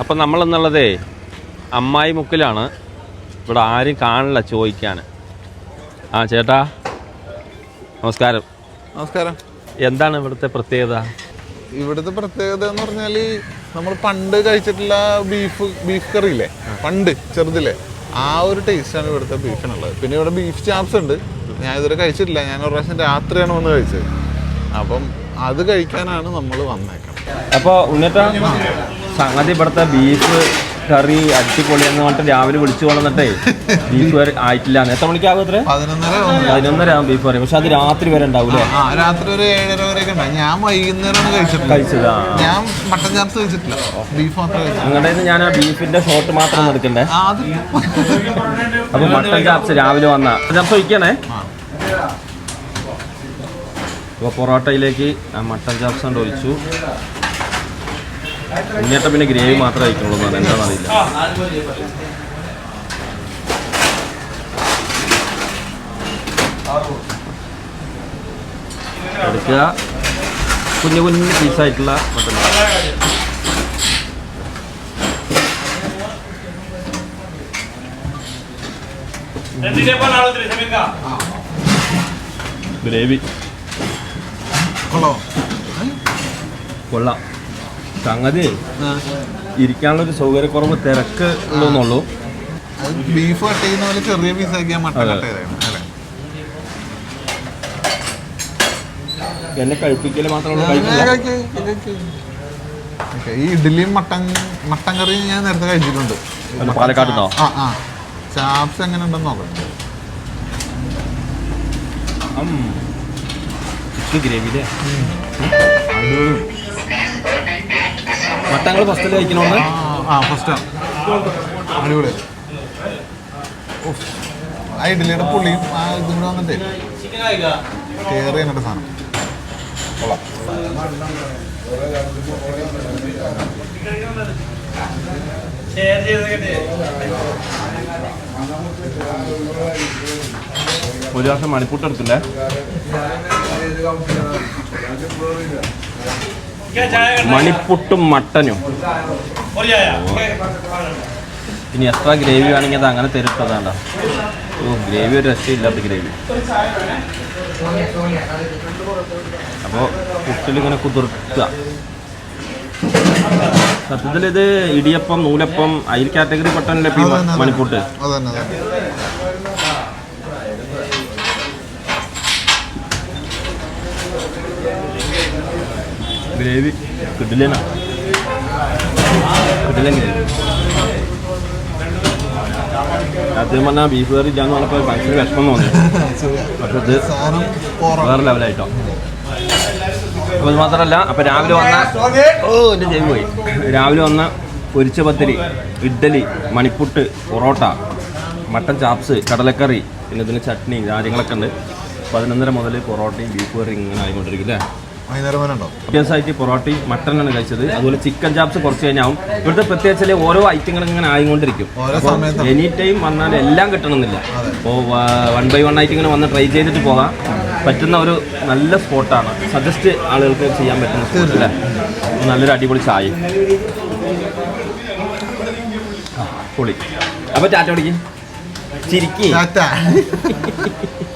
അപ്പം നമ്മളെന്നുള്ളതേ അമ്മായി മുക്കിലാണ് ഇവിടെ ആരും കാണില്ല ചോദിക്കാൻ ആ ചേട്ടാ നമസ്കാരം. നമസ്കാരം. എന്താണ് ഇവിടുത്തെ പ്രത്യേകത? ഇവിടുത്തെ പ്രത്യേകത എന്ന് പറഞ്ഞാൽ നമ്മൾ പണ്ട് കഴിച്ചിട്ടുള്ള ബീഫ് ബീഫ് കറി ഇല്ലേ പണ്ട് ചെറുതില്ലേ ആ ഒരു ടേസ്റ്റാണ് ഇവിടുത്തെ ബീഫിനുള്ളത് പിന്നെ ഇവിടെ ബീഫ് ചാപ്സ് ഉണ്ട്. ഞാൻ ഇതുവരെ കഴിച്ചിട്ടില്ല. ഞാൻ ഒരു പ്രാവശ്യം രാത്രിയാണ് വന്ന് കഴിച്ചത്. അപ്പം അത് കഴിക്കാനാണ് നമ്മൾ വന്നേക്കുന്നത് അപ്പോൾ സംഗതി ഇവിടുത്തെ ബീഫ് കറി അടിപൊളി എന്ന് പറഞ്ഞിട്ട് രാവിലെ വിളിച്ചു കൊണ്ടുവന്നിട്ടേ ബീഫ് കറി ആയിട്ടില്ല എത്ര മണിക്കാകും അത്ര പതിനൊന്നര ആകും ബീഫ് കറി പക്ഷെ അത് രാത്രി വരെ ഉണ്ടാവൂലേ രാത്രി ഒരു ഏഴര ഉണ്ടാവും. ഞാൻ വൈകുന്നേരമാണ് കഴിച്ചത്? ഞാൻ മട്ടൻ ചാപ്സ് കഴിച്ചിട്ടില്ല. ബീഫ് മാത്രമേ നിങ്ങളുടെ ഞാൻ ആ ബീഫിന്റെ ഷോട്ട് മാത്രം എടുക്കണ്ടേ? അപ്പൊ മട്ടൻ ചാപ്സ് രാവിലെ വന്ന. ചാപ്സ് ഒഴിക്കണേ? അപ്പൊ അപ്പോൾ പൊറോട്ടയിലേക്ക് ആ മട്ടൻ ചാപ്സ് കൊണ്ട് ഒഴിച്ചു. ഉണ്ണിയേട്ട പിന്നെ ഗ്രേവി മാത്രമേ കഴിക്കുള്ളൂ എന്നാണ് എന്താണെന്നറിയില്ല എടുക്കുക. കുഞ്ഞു കുഞ്ഞു പീസായിട്ടുള്ള മട്ടൺ ഗ്രേവി. കൊള്ളാം കൊള്ളാം. സംഗതി ഇരിക്കാനുള്ള ഒരു സൗകര്യക്കുറവ് തിരക്ക് ഉള്ളൂന്നുള്ളൂ. ബീഫ് കട്ട് ചെയ്യുന്ന പോലെ ചെറിയ പീസ് ആക്കിയാൽ. കട്ട് എന്നെ കഴിപ്പിക്കൽ മാത്രമേ. ഈ ഇഡ്ഡലിയും മട്ടൻ മട്ടൻ കറി ഞാൻ നേരത്തെ കഴിച്ചിട്ടുണ്ട്. പാലക്കാട്ടുണ്ടോ? ആ ആ. ചാപ്സ് എങ്ങനെ ഉണ്ടെന്ന് നോക്കാം ഗ്രേവിയിലെ മട്ടങ്ങൾ ഫസ്റ്റ് കഴിക്കണോന്ന്? ആ ഫസ്റ്റ് അടിപൊളി. ആ ഇഡ്ഡലിയുടെ പുള്ളിയും ആ ഇതും കൂടെ വന്നിട്ടേ. കയറി എന്നിട്ട് സാധനം. കൊള്ളാം. ഒരു വർഷം മണിപ്പൂട്ട് എടുക്കില്ലേ മണിപ്പുട്ടും മട്ടനും. ഇനി എത്ര ഗ്രേവി വേണമെങ്കിൽ അത് അങ്ങനെ തരുത്തതാണ്ട. ഓ ഗ്രേവി ഒരു രക്ഷയില്ലാത്ത ഗ്രേവി. അപ്പോൾ പുട്ടിലിങ്ങനെ കുതിർക്കുക. സത്യത്തിൽ ഇത് ഇടിയപ്പം നൂലപ്പം അയിൽ കാറ്റഗറി പെട്ടെന്ന് ലഭ്യം മണിപ്പുട്ട്? ഗ്രേവി കിടിലനാ. കിടിലൻ ഗ്രേവി. പറഞ്ഞാൽ ബീഫ് കറി ഇല്ലാന്ന് പറഞ്ഞപ്പോൾ ഭയങ്കര വിഷമം തോന്നി. പക്ഷെ ഇത് വേറെ ലെവലായിട്ടോ അപ്പോൾ ഇത് മാത്രമല്ല അപ്പോൾ രാവിലെ വന്ന ഓ എന്റെ ചെവി പോയി. രാവിലെ വന്ന പൊരിച്ച പത്തിരി ഇഡ്ഡലി മണിപ്പുട്ട് പൊറോട്ട മട്ടൻ ചാപ്സ് കടലക്കറി പിന്നെ ഇതിന് ചട്നി കാര്യങ്ങളൊക്കെ ഉണ്ട്. പതിനൊന്നര മുതൽ പൊറോട്ടയും ബീഫ് കറിയും ഇങ്ങനെ ആയിക്കൊണ്ടിരിക്കും അല്ലേ? വൈകുന്നേരം വരെ ഉണ്ടോ വ്യത്യാസമായിട്ട് പൊറോട്ടയും മട്ടനാണ് കഴിച്ചത്. അതുപോലെ ചിക്കൻ ചാപ്സ് കുറച്ച് കഴിഞ്ഞാവും. ഇവിടുത്തെ പ്രത്യേകിച്ച് ഓരോ ഐറ്റങ്ങൾ ഇങ്ങനെ ആയിക്കൊണ്ടിരിക്കും. ഓരോ സമയത്ത്. എനി ടൈം വന്നാൽ എല്ലാം കിട്ടണമെന്നില്ല. അപ്പോൾ വൺ ബൈ വൺ ആയിട്ട് ഇങ്ങനെ വന്ന് ട്രൈ ചെയ്തിട്ട് പോകാം. പറ്റുന്ന ഒരു നല്ല സ്പോട്ടാണ്. സജസ്റ്റ് ആളുകൾക്ക് ചെയ്യാൻ പറ്റുന്ന സ്പോട്ടില്ല നല്ലൊരു അടിപൊളി ചായ. പൊളി. അപ്പോൾ ചാറ്റ പിടിക്കും ചിരിക്കും.